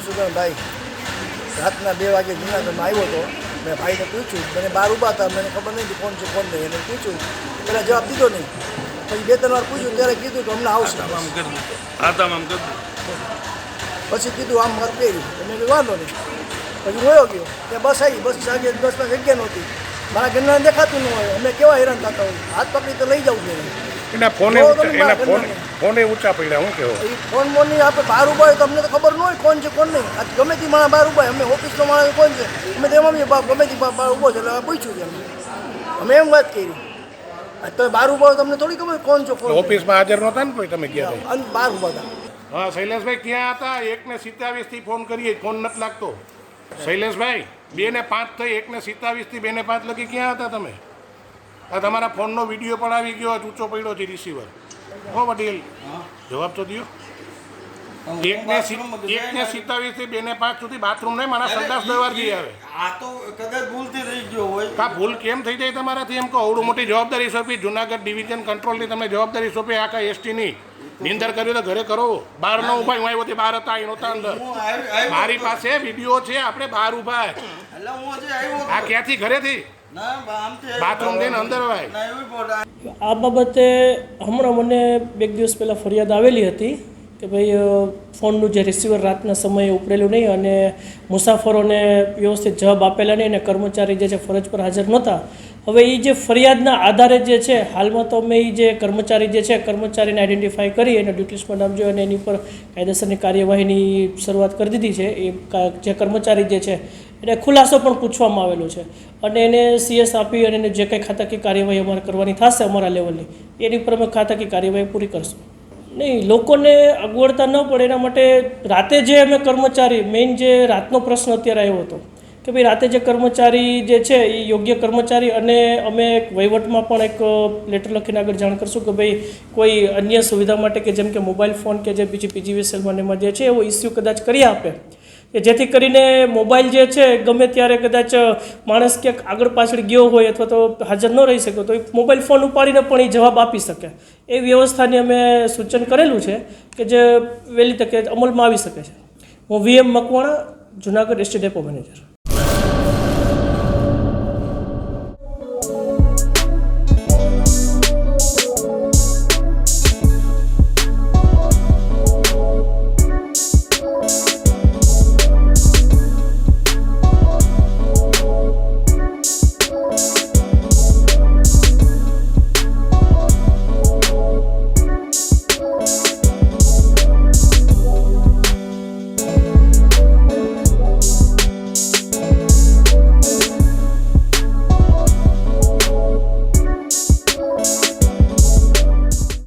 મધુસૂદનભાઈ રાતના બે વાગે જૂનાગઢમાં આવ્યો હતો મેં ભાઈને પૂછ્યું મને બહાર ઊભા હતા મને ખબર નહીં કોણ છે કોણ નહીં એને પૂછ્યું પહેલાં જવાબ દીધો નહીં. પછી બે ત્રણ વાર પૂછ્યું ત્યારે કીધું કે અમને આવશે. પછી કીધું આમ મત કર્યું તો મેં વાંધો નહીં. પછી રોયો ગયો. ત્યાં બસ આવી બસ સાંજે બસમાં જગ્યા નહોતી. મારા ઘરના દેખાતું ન હોય. અમે કેવા હેરાન થતા હોય. હાથ પકડી તો લઈ જવું જોઈએ એના ફોને એના ફોન ફોને ઊંચા પડ્યા હું કેવો? એ ફોન મોની આપણે બહાર ઊભા હોય તો અમને તો ખબર ન હોય કોણ છે કોણ નહીં. આ ગમે તે માણસ બહાર ઊભા હોય અમે ઓફિસનો માણસ કોણ છે અમે તેમાં બી ગમે તે બાર બહાર ઊભો છે એટલે પૂછ્યું છે અમે એમ વાત કરી. તમે બહાર ઊભા તમને થોડી ખબર કોણ છો કોણ. ઓફિસમાં હાજર નહોતા ને કોઈ તમે ગયા અને બહાર ઊભા હતા. હા શૈલેષભાઈ ક્યાં હતા? એકને સિત્તાવીસથી ફોન કરીએ ફોન નથી લાગતો. શૈલેષભાઈ બે ને પાંચ થઈ એકને સિત્તાવીસથી બે ને પાંચ લગી ક્યાં હતા તમે? તમારા ફોનનો વીડિયો પણ આવી ગયો ઊંચો પડ્યો છે રિસીવર હો પટેલ જવાબ તો દો એકને એકને સિત્તાવીસથી બે ને પાંચ સુધી બાથરૂમ નહીં મારા સંદાસ દરવાર જઈ આવે. આ તો કદાચ ભૂલથી રહી ગયો હોય. કા ભૂલ કેમ થઈ જાય તમારાથી? એમ કહો અવડું મોટી જવાબદારી સોંપી જુનાગઢ ડિવિઝન કંટ્રોલની તમે જવાબદારી સોંપી આખા એસટીની નિંદર કર્યું તો ઘરે કરો. બહાર ન ઊભા હું આવ્યો બહાર હતા અહીં નહોતા અંદર મારી પાસે વીડિયો છે આપણે બહાર હજી આવ્યો આ ક્યાંથી? ઘરેથી? અંદર આ બાબતે હમણાં મને બે દિવસ પહેલાં ફરિયાદ આવેલી હતી. કે ભાઈ ફોનનું જે રિસીવર રાતના સમયે ઉપડેલું નહીં અને મુસાફરોને વ્યવસ્થિત જવાબ આપેલા નહીં અને કર્મચારી જે છે ફરજ પર હાજર નહોતા. હવે એ જે ફરિયાદના આધારે જે છે, હાલમાં તો અમે એ જે કર્મચારી જે છે, કર્મચારીને આઈડેન્ટિફાઈ કરી અને ડ્યુટીસમાં નામ જોઈ અને એની પર કાયદેસરની કાર્યવાહીની શરૂઆત કરી દીધી છે. એ જે કર્મચારી જે છે, એને ખુલાસો પણ પૂછવામાં આવેલો છે. અને એને સીએસ આપી અને જે કંઈ ખાતાકીય કાર્યવાહી અમારે કરવાની થશે અમારા લેવલની એની ઉપર અમે ખાતાકીય કાર્યવાહી પૂરી કરશું. નહીં, લોકોને અગવડતા ન પડે એના માટે રાતે જે અમે કર્મચારી મેઇન જે રાતનો પ્રશ્ન અત્યારે આવ્યો હતો, કે ભાઈ રાતે જે કર્મચારી જે છે એ યોગ્ય કર્મચારી અને અમે એક વહીવટમાં પણ એક લેટર લખીને આગળ જાણ કરશું કે ભાઈ કોઈ અન્ય સુવિધા માટે કે જેમ કે મોબાઈલ ફોન કે જે બીજી પીજીવીએસએલમાં ને એમાં જે છે, એવો ઇસ્યુ કદાચ કરી આપે. કે જેથી કરીને મોબાઈલ જે છે, ગમે ત્યારે કદાચ માણસ ક્યાંક આગળ પાછળ ગયો હોય અથવા તો હાજર ન રહી શકે, તો એ મોબાઈલ ફોન ઉપાડીને પણ એ જવાબ આપી શકે. એ વ્યવસ્થાની અમે સૂચન કરેલું છે કે જે વહેલી તકે અમલમાં આવી શકે છે. હું VM Makwana, Junagadh ST depot manager